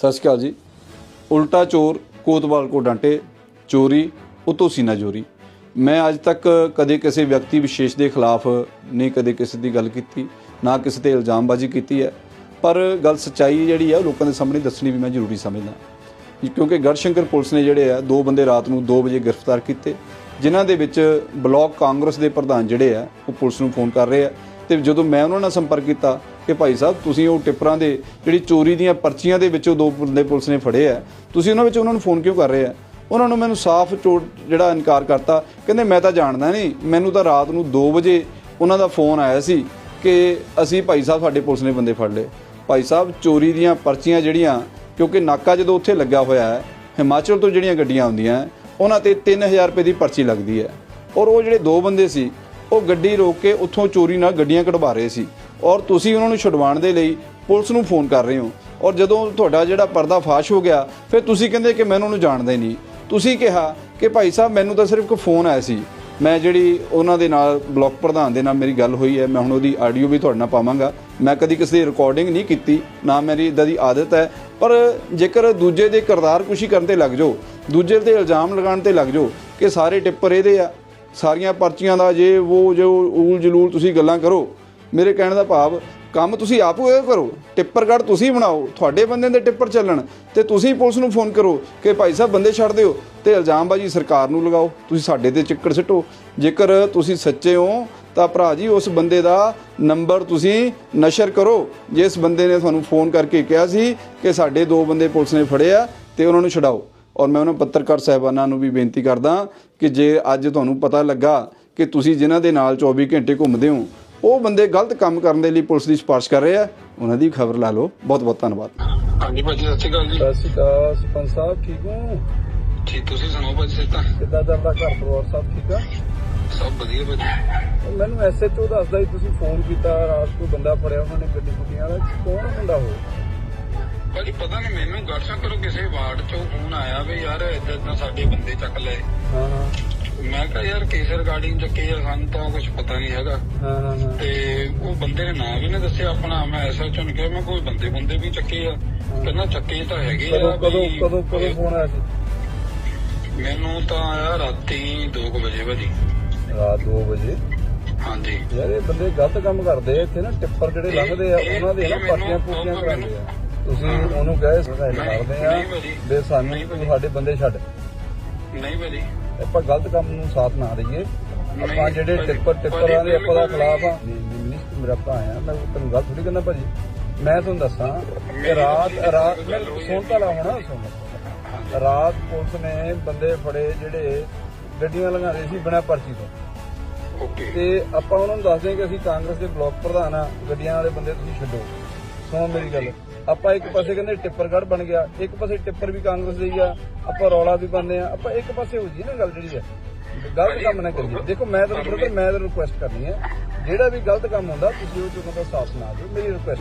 ਸਤਿ ਸ਼੍ਰੀ ਅਕਾਲ ਜੀ। ਉਲਟਾ ਚੋਰ, ਕੋਤਵਾਲ ਕੋ ਡਾਂਟੇ, ਚੋਰੀ ਉਤੋਂ ਸੀਨਾ ਚੋਰੀ ਮੈਂ ਅੱਜ ਤੱਕ ਕਦੇ ਕਿਸੇ ਵਿਅਕਤੀ ਵਿਸ਼ੇਸ਼ ਦੇ ਖਿਲਾਫ ਨਹੀਂ ਕਦੇ ਕਿਸੇ ਦੀ ਗੱਲ ਕੀਤੀ, ਨਾ ਕਿਸੇ ਤੇ ਇਲਜ਼ਾਮਬਾਜ਼ੀ ਕੀਤੀ ਹੈ। ਪਰ ਗੱਲ ਸੱਚਾਈ ਜਿਹੜੀ ਹੈ ਉਹ ਲੋਕਾਂ ਦੇ ਸਾਹਮਣੇ ਦੱਸਣੀ ਵੀ ਮੈਂ ਜ਼ਰੂਰੀ ਸਮਝਦਾ। ਕਿਉਂਕਿ ਗੜਸ਼ੰਕਰ ਪੁਲਿਸ ਨੇ ਜਿਹੜੇ ਆ, ਦੋ ਬੰਦੇ ਰਾਤ ਨੂੰ 2 ਵਜੇ ਗ੍ਰਿਫਤਾਰ ਕੀਤੇ, ਜਿਨ੍ਹਾਂ ਦੇ ਵਿੱਚ ਬਲਾਕ ਕਾਂਗਰਸ ਦੇ ਪ੍ਰਧਾਨ ਜਿਹੜੇ ਆ, ਉਹ ਪੁਲਿਸ ਨੂੰ ਫੋਨ ਕਰ ਰਹੇ ਆ। ਤੇ ਜਦੋਂ ਮੈਂ ਉਹਨਾਂ ਨਾਲ ਸੰਪਰਕ ਕੀਤਾ ਕਿ ਭਾਈ ਸਾਹਿਬ, ਤੁਸੀਂ ਉਹ ਟਿੱਪਰਾਂ ਦੇ ਜਿਹੜੀ ਚੋਰੀ ਦੀਆਂ ਪਰਚੀਆਂ ਦੇ ਵਿੱਚੋਂ ਦੋ ਬੰਦੇ ਪੁਲਿਸ ਨੇ ਫੜੇ ਆ, ਤੁਸੀਂ ਉਹਨਾਂ ਵਿੱਚ ਉਹਨਾਂ ਨੂੰ ਫੋਨ ਕਿਉਂ ਕਰ ਰਹੇ ਆ? ਉਹਨਾਂ ਨੂੰ ਮੈਨੂੰ ਸਾਫ਼ ਚੋਟ ਜਿਹੜਾ ਇਨਕਾਰ ਕਰਤਾ, ਕਹਿੰਦੇ ਮੈਂ ਤਾਂ ਜਾਣਦਾ ਨਹੀਂ, ਮੈਨੂੰ ਤਾਂ ਰਾਤ ਨੂੰ 2 ਵਜੇ ਉਹਨਾਂ ਦਾ ਫੋਨ ਆਇਆ ਸੀ ਕਿ ਅਸੀਂ ਭਾਈ ਸਾਹਿਬ ਸਾਡੇ ਪੁਲਿਸ ਨੇ ਬੰਦੇ ਫੜ ਲਏ। ਭਾਈ ਸਾਹਿਬ, ਚੋਰੀ ਦੀਆਂ ਪਰਚੀਆਂ ਜਿਹੜੀਆਂ, ਕਿਉਂਕਿ ਨਾਕਾ ਜਦੋਂ ਉੱਥੇ ਲੱਗਾ ਹੋਇਆ ਹੈ, ਹਿਮਾਚਲ ਤੋਂ ਜਿਹੜੀਆਂ ਗੱਡੀਆਂ ਆਉਂਦੀਆਂ, ਉਹਨਾਂ ਤੇ 3000 ਰੁਪਏ ਦੀ ਪਰਚੀ ਲੱਗਦੀ ਹੈ। ਔਰ ਉਹ ਜਿਹੜੇ ਦੋ ਬੰਦੇ ਸੀ, ਉਹ ਗੱਡੀ ਰੋਕ ਕੇ ਉੱਥੋਂ ਚੋਰੀ ਨਾਲ ਗੱਡੀਆਂ ਕਢਵਾ ਰਹੇ ਸੀ। ਔਰ ਤੁਸੀਂ ਉਹਨਾਂ ਨੂੰ ਛੁਡਵਾਉਣ ਦੇ ਲਈ ਪੁਲਿਸ ਨੂੰ ਫੋਨ ਕਰ ਰਹੇ ਹੋ। ਔਰ ਜਦੋਂ ਤੁਹਾਡਾ ਜਿਹੜਾ ਪਰਦਾ ਫਾਸ਼ ਹੋ ਗਿਆ, ਫਿਰ ਤੁਸੀਂ ਕਹਿੰਦੇ ਕਿ ਮੈਨੂੰ ਉਹਨੂੰ ਜਾਣਦਾ ਨਹੀਂ। ਤੁਸੀਂ ਕਿਹਾ ਕਿ ਭਾਈ ਸਾਹਿਬ, ਮੈਨੂੰ ਤਾਂ ਸਿਰਫ ਇੱਕ ਫੋਨ ਆਇਆ ਸੀ। ਮੈਂ ਜਿਹੜੀ ਉਹਨਾਂ ਦੇ ਨਾਲ ਬਲਾਕ ਪ੍ਰਧਾਨ ਦੇ ਨਾਲ ਮੇਰੀ ਗੱਲ ਹੋਈ ਹੈ, ਮੈਂ ਹੁਣ ਉਹਦੀ ਆਡੀਓ ਵੀ ਤੁਹਾਡੇ ਨਾਲ ਪਾਵਾਂਗਾ। ਮੈਂ ਕਦੀ ਕਿਸੇ ਦੀ ਰਿਕਾਰਡਿੰਗ ਨਹੀਂ ਕੀਤੀ, ਨਾ ਮੇਰੀ ਇਦਾਂ ਦੀ ਆਦਤ ਹੈ। ਪਰ ਜੇਕਰ ਦੂਜੇ ਦੇ ਕਿਰਦਾਰ ਕੁਸ਼ੀ ਕਰਨ ਤੇ ਲੱਗ ਜਾਓ, ਦੂਜੇ ਤੇ ਇਲਜ਼ਾਮ ਲਗਾਉਣ ਤੇ ਲੱਗ ਜਾਓ ਕਿ ਸਾਰੇ ਟਿੱਪਰ ਇਹਦੇ ਆ, ਸਾਰੀਆਂ ਪਰਚੀਆਂ ਦਾ ਜੇ ਉਹ, ਜੋ ਊਲ ਜਲੂਲ ਤੁਸੀਂ ਗੱਲਾਂ ਕਰੋ ਮੇਰੇ ਕਹਿਣ ਦਾ ਭਾਵ, ਕੰਮ ਤੁਸੀਂ ਆਪ ਹੋਏ ਕਰੋ, ਟਿੱਪਰ ਕਾਰਡ ਤੁਸੀਂ ਬਣਾਓ, ਤੁਹਾਡੇ ਬੰਦੇ ਦੇ ਟਿੱਪਰ ਚੱਲਣ, ਤੇ ਤੁਸੀਂ ਪੁਲਿਸ ਨੂੰ ਫੋਨ ਕਰੋ ਕਿ ਭਾਈ ਸਾਹਿਬ ਬੰਦੇ ਛੱਡ ਦਿਓ, ਤੇ ਇਲਜ਼ਾਮਬਾਜ਼ੀ ਸਰਕਾਰ ਨੂੰ ਲਗਾਓ, ਤੁਸੀਂ ਸਾਡੇ ਤੇ ਚਿੱਕੜ ਸਿੱਟੋ। ਜੇਕਰ ਤੁਸੀਂ ਸੱਚੇ ਹੋ, ਤਾਂ ਭਰਾ ਜੀ, ਉਸ ਬੰਦੇ ਦਾ ਨੰਬਰ ਤੁਸੀਂ ਨਸ਼ਰ ਕਰੋ। ਜਿਸ ਬੰਦੇ ਨੇ ਤੁਹਾਨੂੰ ਫੋਨ ਕਰਕੇ ਕਿਹਾ ਸੀ ਕਿ ਸਾਡੇ ਦੋ ਬੰਦੇ ਪੁਲਿਸ ਨੇ ਫੜੇ ਆ ਤੇ ਉਹਨਾਂ ਨੂੰ ਛਡਾਓ। ਔਰ ਮੈਂ ਉਹਨਾਂ ਪੱਤਰਕਾਰ ਸਾਹਿਬਾਨਾਂ ਨੂੰ ਵੀ ਬੇਨਤੀ ਕਰਦਾ ਕਿ ਜੇ ਅੱਜ ਤੁਹਾਨੂੰ ਪਤਾ ਲੱਗਾ ਕਿ ਤੁਸੀਂ ਜਿਨ੍ਹਾਂ ਦੇ ਨਾਲ 24 ਘੰਟੇ ਘੁੰਮਦੇ ਹੋ ਉਹ ਬੰਦੇ ਗਲਤ ਕੰਮ ਕਰਨ ਦੇ ਲਈ ਪੁਲਿਸ ਦੀ ਸਿਫਾਰਿਸ਼ ਕਰ ਰਹੇ ਆ। ਉਹਨਾਂ ਦੀ ਖਬਰ ਲਾ ਲਓ। ਬਹੁਤ ਬਹੁਤ ਧੰਨਵਾਦ। ਹਾਂਜੀ ਭਾਜੀ ਸਤਿ ਸ਼੍ਰੀ ਅਕਾਲ ਜੀ। ਸਤਿ ਸ਼੍ਰੀ ਅਕਾਲ ਸਰਪੰਚ ਸਾਹਿਬ ਠੀਕ ਹੋ? ਠੀਕ ਤੁਸੀਂ ਸੁਣਾਓ ਭਾਜੀ ਸਿਹਤਾਂ? ਕਿੱਦਾਂ ਚੱਲਦਾ ਘਰ ਪਰਿਵਾਰ ਸਭ ਠੀਕ ਆ? ਸਭ ਵਧੀਆ ਭਾਜੀ। ਮੈਨੂੰ ਐਸਐਚਓ ਦੱਸਦਾ ਸੀ ਤੁਸੀਂ ਫੋਨ ਕੀਤਾ ਰਾਤ ਕੋਈ ਬੰਦਾ ਫੜਿਆ ਉਹਨਾਂ ਨੇ ਗੱਡੀ ਗੁੱਡੀਆਂ ਵਾਲਾ ਕੌਣ ਮੁੰਡਾ ਉਹ? ਭਾਜੀ ਪਤਾ ਨਹੀਂ ਮੈਨੂੰ ਗਾਰਸ਼ਾ ਕਰੋ ਕਿਸੇ ਵਾਰਡ ਚੋਂ ਫੋਨ ਆਇਆ ਵੀ ਯਾਰ ਇਦਾਂ ਇਦਾਂ ਸਾਡੇ ਬੰਦੇ ਚੱਕ ਲਏ। ਹਾਂ ਹਾਂ। ਮੈਂ ਕਿਹਾ ਯਾਰ ਕਿਸ ਰਿਗਾਰਡਿੰਗ ਚੱਕੇ ਆ ਸਾਨੂੰ ਤਾਂ ਕੁਝ ਪਤਾ ਨਹੀਂ ਹੈਗਾ। ਹਾਂ ਹਾਂ ਹਾਂ। ਤੇ ਉਹ ਬੰਦੇ ਨੇ ਨਾਂ ਵੀ ਨਹੀਂ ਦੱਸਿਆ ਆਪਣਾ। ਮੈਂ ਐਸਐਚਓ ਨੂੰ ਕਿਹਾ ਮੈਂ ਕੋਈ ਬੰਦੇ ਬੰਦੇ ਵੀ ਚੱਕੇ ਆ। ਕਹਿੰਦਾ ਚੱਕੇ ਤਾਂ ਹੈਗੇ ਆ ਕਦੋਂ ਵੀ- ਕਦੋਂ ਕਦੋਂ ਫੋਨ ਆਇਆ ਸੀ? ਮੈਨੂੰ ਤਾਂ ਆਇਆ ਰਾਤੀ 2 ਵਜੇ ਭਾਜੀ। ਰਾਤ 2 ਵਜੇ? ਹਾਂਜੀ। ਯਾਰ ਇਹ ਬੰਦੇ ਗਲਤ ਕੰਮ ਕਰਦੇ ਆ ਇੱਥੇ ਨਾ ਟਿੱਪਰ ਜਿਹੜੇ ਇਹ- ਲੰਘਦੇ ਆ ਇਹ- ਉਹਨਾਂ ਦੇ ਨਾ ਇਹ ਪਾਟੀਆਂ ਮੈਨੂੰ- ਉਹ ਕਰਾਉਂਦੇ ਆ। ਤੁਸੀਂ ਹਾਂ। ਉਹਨੂੰ ਕਹੇ ਸੁਣਾਈ ਨਹੀਂ, ਮਾਰਦੇ ਆ ਨਹੀਂ ਭਾਜੀ। ਸਾਨੂੰ ਨਹੀਂ ਭਾਜੀ। ਸਾਡੇ ਬੰਦੇ ਛੱਡ। ਨਹੀਂ ਭਾਜੀ। ਆਪਾਂ ਗਲਤ ਕੰਮ ਨੂੰ ਸਾਥ ਨਾ ਦਈਏ। ਆਪਾਂ ਜਿਹੜੇ ਟਿੱਪਰ ਟਿੱਪਰਾਂ ਦੇ ਆਪਾਂ ਦਾ ਖਿਲਾਫ ਆ। ਮੇਰਾ ਭਰਾ ਆ। ਮੈਂ ਤੈਨੂੰ ਗੱਲ ਥੋੜੀ ਕਰਨਾ ਭਾਜੀ। ਮੈਂ ਤੁਹਾਨੂੰ ਦੱਸਾਂ ਕਿ ਰਾਤ ਰਾਤ ਸੁਣ ਤਾਂ ਲਾ ਹੋਣਾ ਸੁਣ ਰਾਤ ਪੁਲਿਸ ਨੇ ਬੰਦੇ ਫੜੇ ਜਿਹੜੇ ਗੱਡੀਆਂ ਲੰਘਾਉਂਦੇ ਸੀ ਬਿਨਾਂ ਪਰਚੀ ਤੋਂ। ਓਕੇ। ਤੇ ਆਪਾਂ ਉਹਨਾਂ ਨੂੰ ਦੱਸਦੇ ਕਿ ਅਸੀਂ ਕਾਂਗਰਸ ਦੇ ਬਲਾਕ ਪ੍ਰਧਾਨ ਆ। ਗੱਡੀਆਂ ਵਾਲੇ ਬੰਦੇ ਤੁਸੀਂ ਛੱਡੋ। ਸੁਣੋ ਮੇਰੀ ਗੱਲ। ਆਪਾਂ ਇੱਕ ਪਾਸੇ ਕਹਿੰਦੇ ਟਿੱਪਰਗੜ ਬਣ ਗਿਆ ਇੱਕ ਪਾਸੇ ਟਿੱਪਰ ਵੀ ਕਾਂਗਰਸ ਦੇ ਹੀ ਆ ਆਪਾਂ ਰੌਲਾ ਵੀ ਪਾਉਂਦੇ ਆ ਆਪਾਂ ਇੱਕ ਪਾਸੇ ਹੋ ਜੀ ਨਾ ਗੱਲ ਜਿਹੜੀ ਹੈ ਗਲਤ ਕੰਮ ਨਾ ਕਰੀਏ। ਦੇਖੋ ਮੈਂ ਤੁਹਾਨੂੰ ਬ੍ਰਦਰ ਮੈਂ ਤੁਹਾਨੂੰ ਰਿਕੁਐਸਟ ਕਰਨੀ ਹੈ ਜਿਹੜਾ ਵੀ ਗਲਤ ਕੰਮ ਹੁੰਦਾ ਤੁਸੀਂ ਉਹ ਚੋਂ ਦਾ ਸਾਫ਼ ਸੁਣਾ ਦਿਓ ਮੇਰੀ ਰਿਕੁਐਸਟ